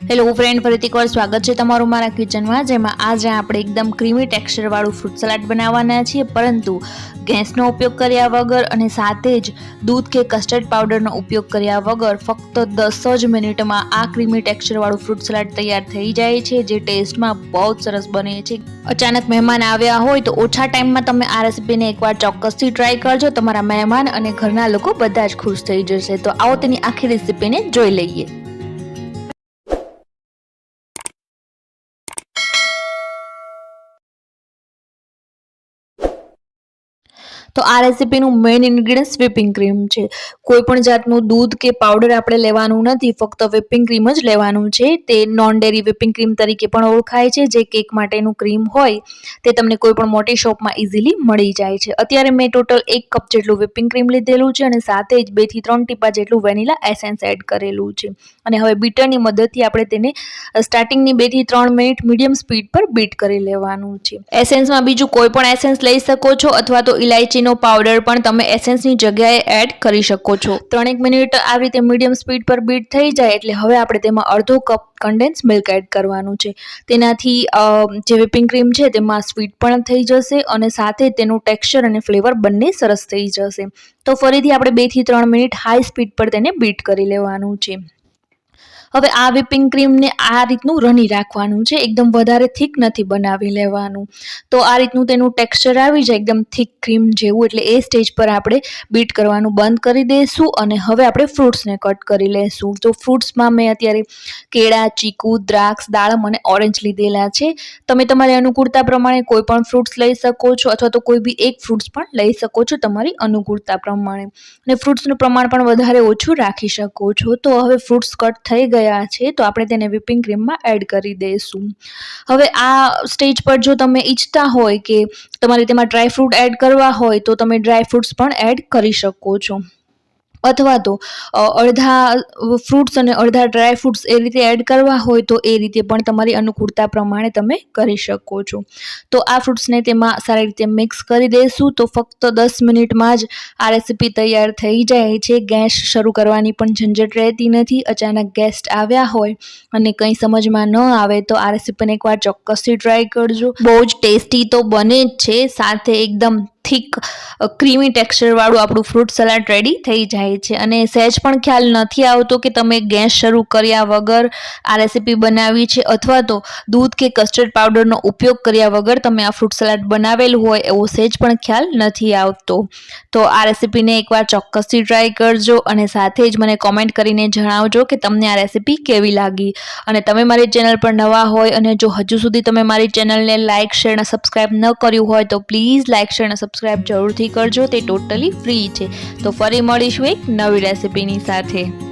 Hello friend ફરીથી એકવાર સ્વાગત છે તમારું મારા કિચનમાં જેમાં આજે આપણે એકદમ ક્રીમી ટેક્સચરવાળું ફ્રૂટ સલાડ બનાવવાના છીએ. પરંતુ ગેસનો ઉપયોગ કર્યા વગર અને સાથે જ દૂધ કે કસ્ટર્ડ પાવડરનો ઉપયોગ કર્યા વગર ફક્ત દસ જ મિનિટમાં આ ક્રીમી ટેક્સચરવાળું ફ્રૂટ સલાડ તૈયાર થઈ જાય છે, જે ટેસ્ટમાં બહુ જ સરસ બને છે. અચાનક મહેમાન આવ્યા હોય તો ઓછા ટાઈમમાં તમે આ રેસીપીને એકવાર ચોક્કસથી ટ્રાય કરજો. તમારા મહેમાન અને ઘરના લોકો બધા જ ખુશ થઈ જશે. તો આવો તેની આખી રેસીપીને જોઈ લઈએ. તો આ રેસીપીનું મેઇન ઇન્ગ્રીડિયન્ટ વિપિંગ ક્રીમ છે. કોઈ પણ જાતનું દૂધ કે પાવડર આપણે લેવાનું નથી, ફક્ત વિપિંગ ક્રીમ જ લેવાનું છે. તે નોન ડેરી વિપિંગ ક્રીમ તરીકે પણ ઓળખાય છે. જે કેક માટેનું ક્રીમ હોય, તે તમને કોઈ પણ મોટી શોપમાં ઇઝીલી મળી જાય છે. અત્યારે મેં ટોટલ એક કપ જેટલું વિપિંગ ક્રીમ લીધેલું છે અને સાથે જ બેથી ત્રણ ટીપા જેટલું વેનીલા એસેન્સ એડ કરેલું છે. અને હવે બીટરની મદદથી આપણે તેને સ્ટાર્ટિંગની બેથી ત્રણ મિનિટ મીડિયમ સ્પીડ પર બીટ કરી લેવાનું છે. એસેન્સમાં બીજું કોઈ પણ એસેન્સ લઈ શકો છો અથવા તો ઇલાયચીનો પાવડર પણ તમે એસેન્સની જગ્યાએ એડ કરી શકો છો. ત્રણેક મિનિટ આવી રીતે મીડિયમ સ્પીડ પર બીટ થઈ જાય એટલે હવે આપણે તેમાં અડધો કપ કન્ડેન્સ મિલ્ક એડ કરવાનું છે. તેનાથી જે વિપિંગ ક્રીમ છે તેમાં સ્વીટ પણ થઈ જશે અને સાથે તેનું ટેક્સચર અને ફ્લેવર બંને સરસ થઈ જશે. તો ફરીથી આપણે બેથી ત્રણ મિનિટ હાઈ સ્પીડ પર તેને બીટ કરી લેવાનું છે. હવે આ વિપિંગ ક્રીમને આ રીતનું રની રાખવાનું છે. એકદમ વધારે થીક નથી બનાવી લેવાનું. તો આ રીતનું તેનું ટેક્સચર આવી જાય, એકદમ થીક ક્રીમ જેવું. એટલે એ સ્ટેજ પર આપણે બીટ કરવાનું બંધ કરી દઈશું અને હવે આપણે ફ્રૂટ્સને કટ કરી લઈશું તો ફ્રૂટ્સમાં મેં અત્યારે કેળા, ચીકુ, દ્રાક્ષ દાડમ અને ઓરેન્જ લીધેલા છે. તમે તમારી અનુકૂળતા પ્રમાણે કોઈ પણ ફ્રૂટ્સ લઈ શકો છો અથવા તો કોઈ બી એક ફ્રૂટ્સ પણ લઈ શકો છો તમારી અનુકૂળતા પ્રમાણે. અને ફ્રૂટ્સનું પ્રમાણ પણ વધારે ઓછું રાખી શકો છો. તો હવે ફ્રૂટ્સ કટ થઈ ગયા છે, તો આપણે તેને વિપિંગ ક્રીમમાં એડ કરી દઈશું. હવે આ સ્ટેજ પર જો તમે ઈચ્છતા હોય કે તમારે તેમાં ડ્રાય ફ્રૂટ એડ કરવા હોય, તો તમે ડ્રાય ફ્રૂટ્સ પણ એડ કરી શકો છો. અથવા તો અડધા ફ્રૂટ્સ અને અડધા ડ્રાય ફ્રૂટ્સ એ રીતે એડ કરવા હોય તો એ રીતે પણ તમારી અનુકૂળતા પ્રમાણે તમે કરી શકો છો. તો આ ફ્રૂટ્સને તેમાં સારી રીતે મિક્સ કરી દઈશું. તો ફક્ત દસ મિનિટમાં જ આ રેસીપી તૈયાર થઈ જાય છે. ગેસ શરૂ કરવાની પણ ઝંઝટ રહેતી નથી. અચાનક ગેસ્ટ આવ્યા હોય અને કંઈ સમજમાં ન આવે તો આ રેસીપીને એકવાર ચોક્કસથી ટ્રાય કરજો. બહુ જ ટેસ્ટી તો બને જ છે. સાથે એકદમ થીક ક્રીમી ટેક્સચરવાળું આપણું ફ્રૂટ સલાડ રેડી થઈ જાય છે. અને સહેજ પણ ખ્યાલ નથી આવતો કે તમે ગેસ શરૂ કર્યા વગર આ રેસીપી બનાવી છે અથવા તો દૂધ કે કસ્ટર્ડ પાવડરનો ઉપયોગ કર્યા વગર તમે આ ફ્રૂટ સલાડ બનાવેલું હોય એવો સહેજ પણ ખ્યાલ નથી આવતો. તો આ રેસીપીને એકવાર ચોક્કસથી ટ્રાય કરજો અને સાથે જ મને કોમેન્ટ કરીને જણાવજો કે તમને આ રેસીપી કેવી લાગી. અને તમે મારી ચેનલ પર નવા હોય અને જો હજુ સુધી તમે મારી ચેનલને લાઇક શેર અને સબસ્ક્રાઇબ ન કર્યું હોય તો પ્લીઝ લાઇક શેર અને સબસ્ક્રાઇબ જરૂરથી કરજો તે ટોટલી ફ્રી છે. તો ફરી મળીશું એક નવી રેસીપીની સાથે.